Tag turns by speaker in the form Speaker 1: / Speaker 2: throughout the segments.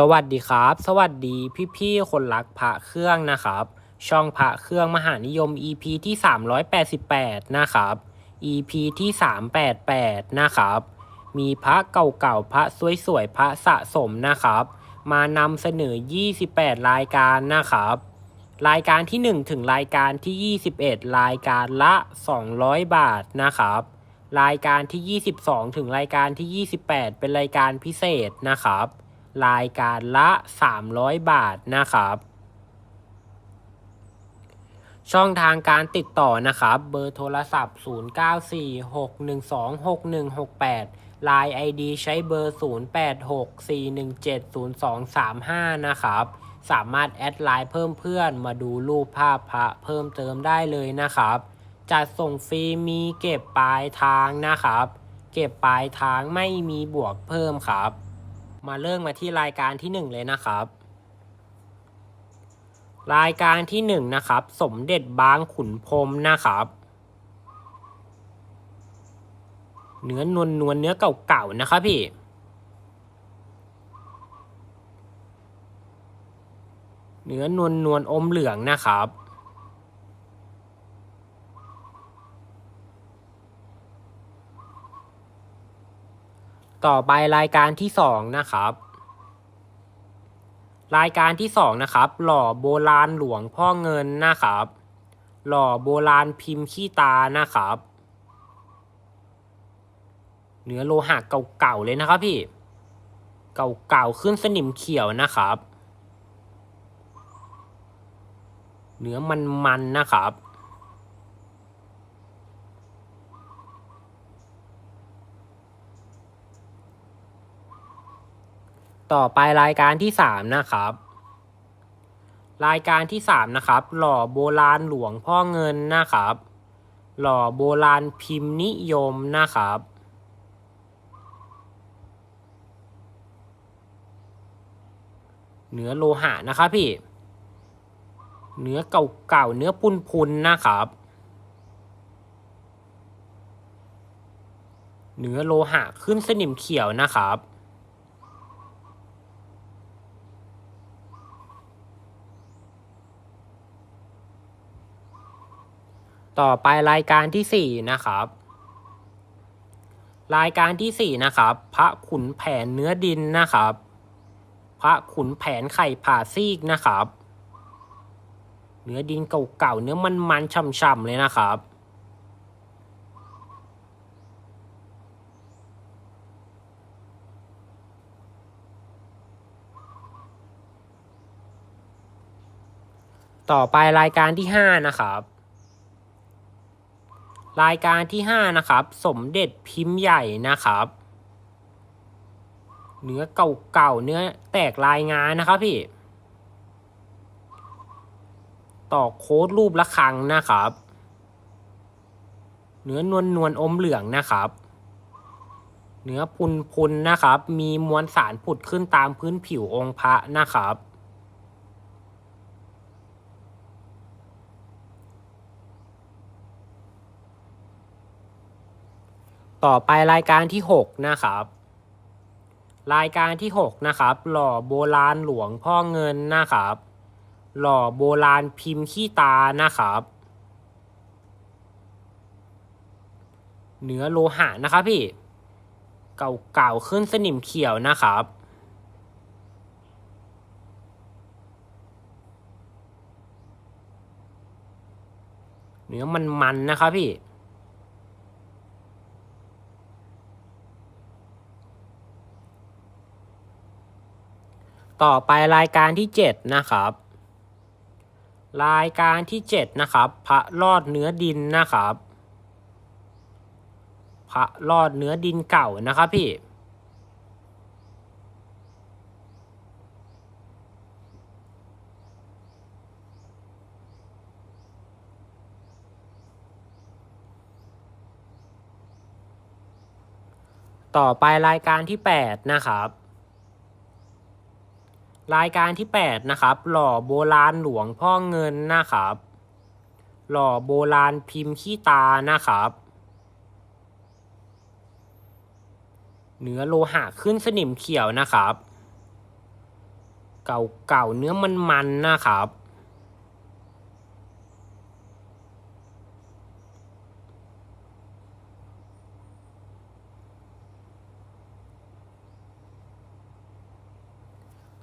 Speaker 1: สวัสดีครับ สวัสดีพี่ๆคนรักพระเครื่องนะครับ ช่องพระเครื่องมหานิยม EP ที่ 388 นะครับ EP ที่ 388 นะครับ มีพระเก่าๆพระสวยๆพระสะสมนะครับ มานำเสนอ 28 รายการนะครับ รายการที่ 1 ถึงรายการที่ 21 รายการละ 200 บาทนะครับ รายการที่ 22 ถึงรายการที่ 28 เป็นรายการพิเศษนะครับ รายการละ 300 บาทนะครับ ช่องทางการติดต่อนะครับ เบอร์โทรศัพท์ 0946126168 Line ID ใช้เบอร์ 0864170235 นะครับ สามารถแอดไลน์เพิ่มเพื่อนมาดูรูปภาพพระเพิ่มเติมได้เลยนะครับจัดส่งฟรีมีเก็บปลายทางนะครับ เก็บปลายทางไม่มีบวกเพิ่มครับ มาเริ่มมาที่รายการที่หนึ่งเลยนะครับ รายการที่หนึ่งนะครับ สมเด็จบางขุนพรมนะครับ เนื้อนวลนวลเนื้อเก่าๆนะครับพี่เนื้อนวลนวลอมเหลืองนะครับ ต่อไปรายการที่สองนะครับ รายการที่สองนะครับ หล่อโบราณหลวงพ่อเงินนะครับ หล่อโบราณพิมพ์ขี้ตานะครับ เนื้อโลหะเก่าๆเลยนะครับพี่ เก่าๆขึ้นสนิมเขียวนะครับ เนื้อมันๆนะครับ ต่อไปรายการที่สามนะครับ รายการที่สามนะครับ หล่อโบราณหลวงพ่อเงินนะครับ หล่อโบราณพิมพ์นิยมนะครับ เนื้อโลหะนะครับพี่ เนื้อเก่าๆ เนื้อพุนๆ นะครับ เนื้อโลหะขึ้นสนิมเขียวนะครับ ต่อไปรายการที่สี่นะครับ รายการที่สี่นะครับ พระขุนแผนเนื้อดินนะครับ พระขุนแผนไข่ผ่าซีกนะครับ เนื้อดินเก่าๆเนื้อมันๆช่ำๆเลยนะครับต่อไปรายการที่ห้านะครับ รายการที่ห้านะครับ สมเด็จพิมพ์ใหญ่นะครับ เนื้อเก่าๆเนื้อแตกลายงานนะครับพี่ ต่อโค้ดรูปละครังนะครับ เนื้อนวลนวลอมเหลืองนะครับ เนื้อพุนพุนนะครับ มีมวลสารผุดขึ้นตามพื้นผิวองค์พระนะครับ ต่อไปรายการที่ 6 นะครับ รายการที่ 6 นะครับ หล่อโบราณหลวงพ่อเงินนะครับ หล่อโบราณพิมพ์ขี้ตานะครับเนื้อโลหะนะครับพี่ เก่าๆขึ้นสนิมเขียวนะครับ เนื้อมันๆนะครับพี่ ต่อไปรายการที่เจ็ดนะครับ รายการที่เจ็ดนะครับ พระรอดเนื้อดินนะครับ พระรอดเนื้อดินเก่านะครับพี่ ต่อไปรายการที่แปดนะครับ รายการที่ 8 นะครับ หล่อโบราณหลวงพ่อเงินนะครับ หล่อโบราณพิมพ์ขี้ตานะครับเนื้อโลหะขึ้นสนิมเขียวนะครับ เก่าๆเนื้อมันๆนะครับ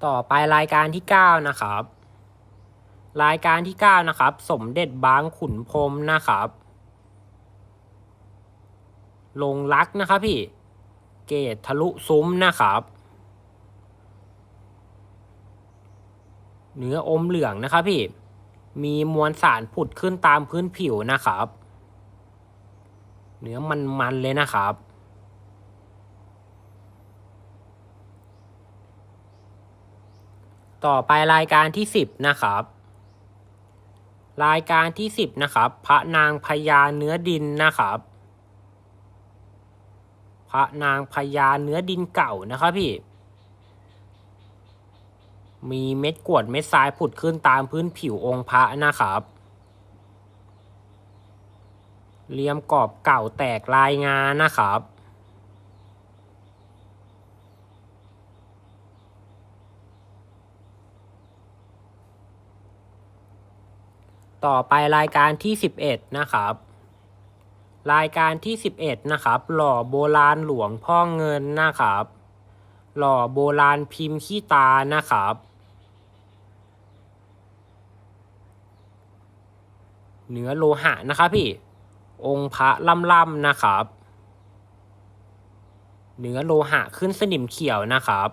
Speaker 1: ต่อไปรายการที่ 9 นะครับ รายการที่ 9 นะครับ สมเด็จบางขุนพรมนะครับ ลงรักนะครับพี่ เกตทะลุซุ้มนะครับ เนื้ออมเหลืองนะครับพี่ มีมวลสารผุดขึ้นตามพื้นผิวนะครับ เนื้อมันๆเลยนะครับ ต่อไปรายการที่ 10 นะครับ รายการที่ 10 นะครับ พระนางพญาเนื้อดินนะครับ พระนางพญาเนื้อดินเก่านะครับพี่ มีเม็ดกวดเม็ดทรายผุดขึ้นตามพื้นผิวองค์พระนะครับเลียมกรอบเก่าแตกลายงานนะครับ ต่อไปรายการที่ 11 นะครับ รายการที่ 11 นะครับ หล่อโบราณหลวงพ่อเงินนะครับ หล่อโบราณพิมพ์ขี้ตานะครับ เนื้อโลหะนะครับพี่ องค์พระล่ำๆนะครับ เนื้อโลหะขึ้นสนิมเขียวนะครับ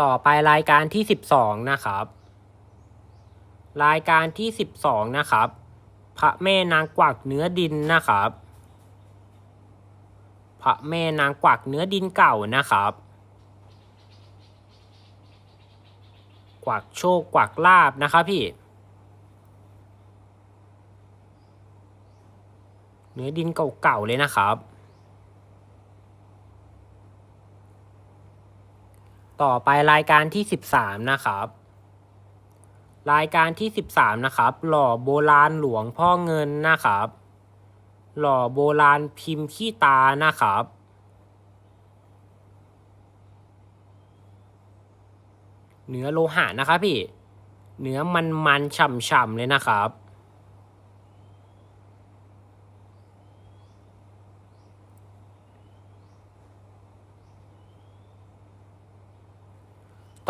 Speaker 1: ต่อไปรายการที่ 12 นะครับ รายการที่ 12 นะครับ พระแม่นางกวักเนื้อดินนะครับ พระแม่นางกวักเนื้อดินเก่านะครับ กวักโชคกวักลาบนะครับพี่ เนื้อดินเก่าๆเลยนะครับ ต่อไปรายการที่ 13 นะครับ รายการที่ 13 นะครับ หล่อโบราณหลวงพ่อเงินนะครับ หล่อโบราณพิมพ์ขี้ตานะครับเนื้อโลหะนะครับพี่ เนื้อมันมันฉ่ำๆเลยนะครับ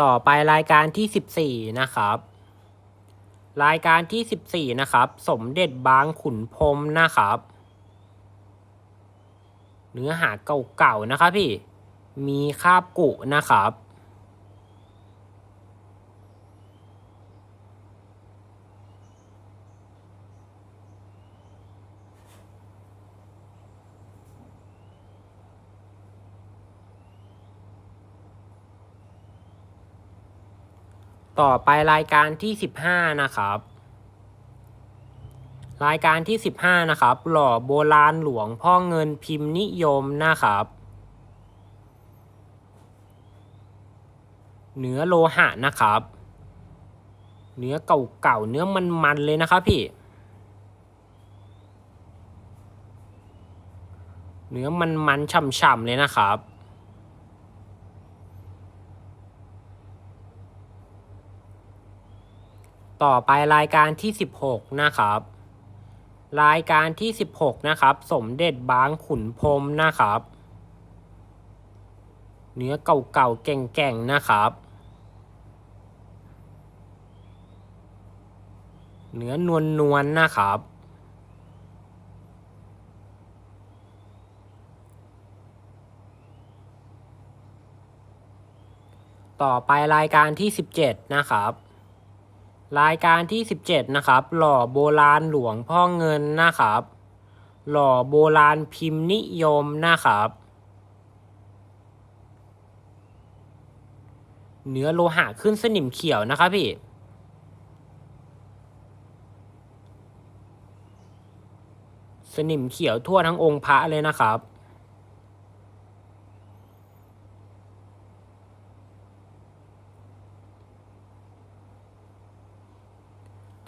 Speaker 1: ต่อไปรายการที่ 14 นะครับ รายการที่ 14 นะครับ สมเด็จบางขุนพรมนะครับ เนื้อหาเก่าๆ นะครับพี่ มีคาบกุนะครับ ต่อไปรายการที่15นะครับ รายการที่15นะครับ หล่อโบราณหลวงพ่อเงินพิมพ์นิยมนะครับเนื้อโลหะนะครับ เนื้อเก่าๆ เนื้อมันๆ เลยนะครับพี่ เนื้อมันๆ ฉ่ำๆ เลยนะครับ ต่อไปรายการที่ 16 นะครับ รายการที่ 16 นะครับ สมเด็จบางขุนพรมนะครับ เนื้อเก่าๆแก่งๆนะครับ เนื้อนวลนวลๆนะครับต่อไปรายการที่ 17 นะครับ รายการที่ 17 นะครับ หล่อโบราณหลวงพ่อเงินนะครับ หล่อโบราณพิมพ์นิยมนะครับ เนื้อโลหะขึ้นสนิมเขียวนะครับพี่สนิมเขียวทั่วทั้งองค์พระเลยนะครับ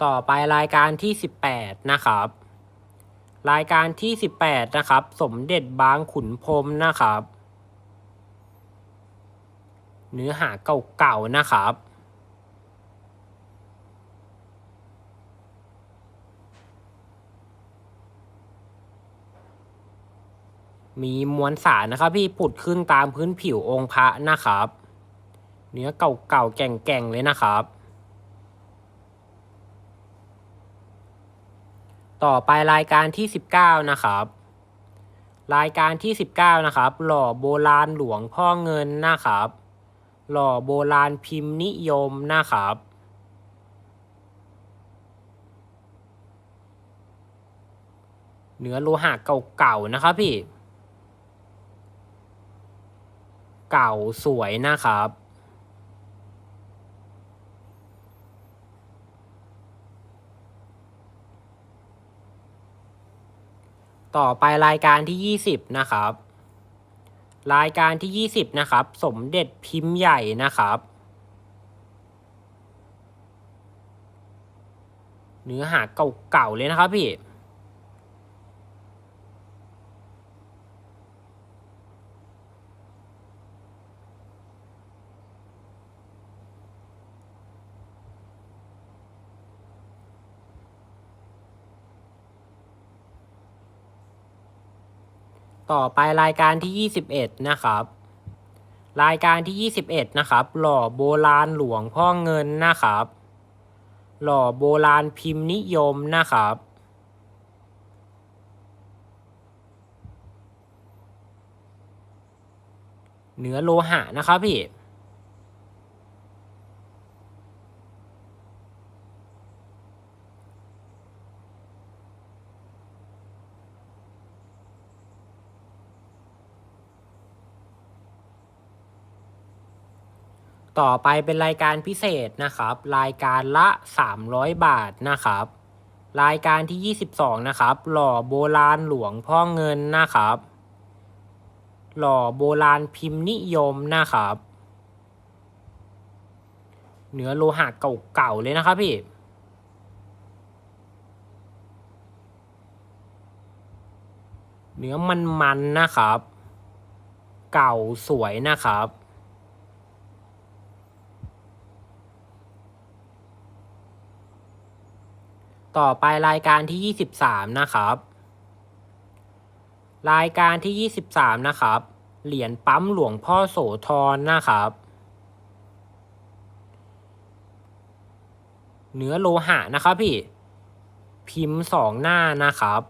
Speaker 1: ต่อไปรายการที่ 18 นะครับ รายการที่ 18 นะครับ สมเด็จบางขุนพรมนะครับ เนื้อหาเก่าๆนะครับ มีมวลสารนะครับพี่ผุดขึ้นตามพื้นผิวองค์พระนะครับ เนื้อเก่าๆแก่งๆเลยนะครับ ต่อไปรายการที่ 19 นะครับ รายการที่ 19 นะครับ หล่อโบราณหลวงพ่อเงินนะครับ หล่อโบราณพิมพ์นิยมนะครับ เนื้อโลหะเก่าๆนะครับพี่ เก่าสวยนะครับ ต่อไปรายการที่ 20 นะครับ รายการที่ 20 นะครับ สมเด็จพิมพ์ใหญ่นะครับ เนื้อหาเก่าๆเลยนะครับพี่ ต่อไปรายการที่ 21 นะครับ รายการที่ 21 นะครับ หล่อโบราณหลวงพ่อเงินนะครับ หล่อโบราณพิมพ์นิยมนะครับ เนื้อโลหะนะครับพี่ ต่อไปเป็นรายการพิเศษนะครับ รายการละ 300 บาทนะครับ รายการที่ 22 นะครับ หล่อโบราณหลวงพ่อเงินนะครับ หล่อโบราณพิมพ์นิยมนะครับ เนื้อโลหะเก่าๆเลยนะครับพี่เนื้อมันๆนะครับ เก่าสวยนะครับ ต่อไปรายการที่ 23 นะครับ รายการที่ 23 นะครับ เหรียญปั๊มหลวงพ่อโสธรนะครับ เนื้อโลหะนะครับพี่ พิมพ์สองหน้านะครับ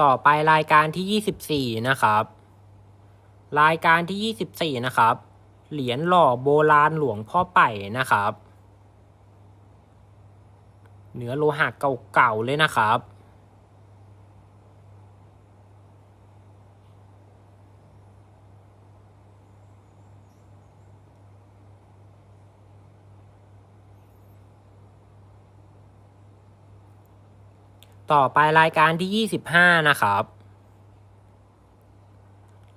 Speaker 1: ต่อไปรายการที่24นะครับ รายการที่24นะครับ เหรียญหล่อโบราณหลวงพ่อไป่นะครับ เนื้อโลหะเก่าๆเลยนะครับ ต่อไปรายการที่ 25 นะครับ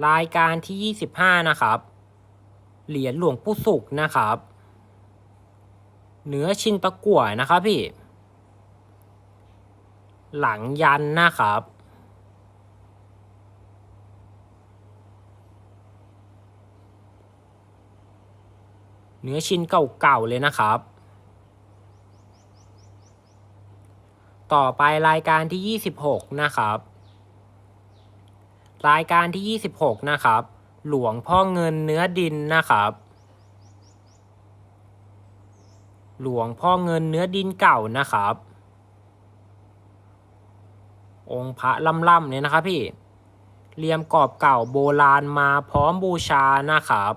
Speaker 1: รายการที่ 25 นะครับ เหรียญหลวงปู่สุกนะครับเนื้อชินตะกั่วนะครับพี่ หลังยันนะครับ เนื้อชิ้นเก่าๆเลยนะครับ ต่อไปรายการที่ 26 นะครับ รายการที่ 26 นะครับ หลวงพ่อเงินเนื้อดินนะครับ หลวงพ่อเงินเนื้อดินเก่านะครับ องค์พระล่ำๆเนี่ยนะครับพี่เรียมกรอบเก่าโบราณมาพร้อมบูชานะครับ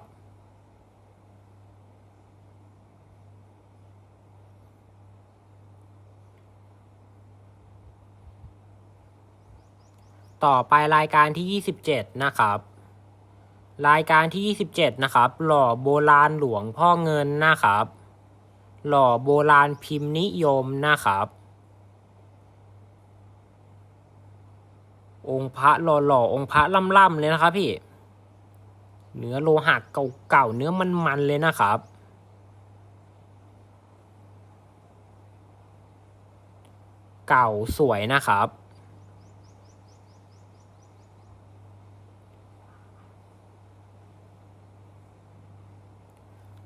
Speaker 1: ต่อไปรายการที่ 27 นะครับ รายการที่ 27 นะครับ หล่อโบราณหลวงพ่อเงินนะครับ หล่อโบราณพิมพ์นิยมนะครับ องค์พระหล่อๆองค์พระล่ำๆเลยนะครับพี่เนื้อโลหะเก่าๆเนื้อมันๆเลยนะครับ เก่าสวยนะครับ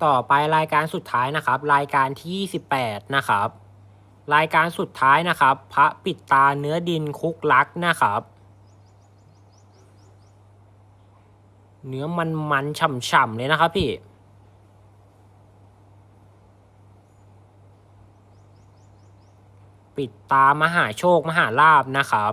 Speaker 1: ต่อไปรายการสุดท้ายนะครับ รายการที่ 28 นะครับ รายการสุดท้ายนะครับ พระปิดตาเนื้อดินคุกลักนะครับ เนื้อมันมันฉ่ำๆเลยนะครับพี่ปิดตามหาโชคมหาลาบนะครับ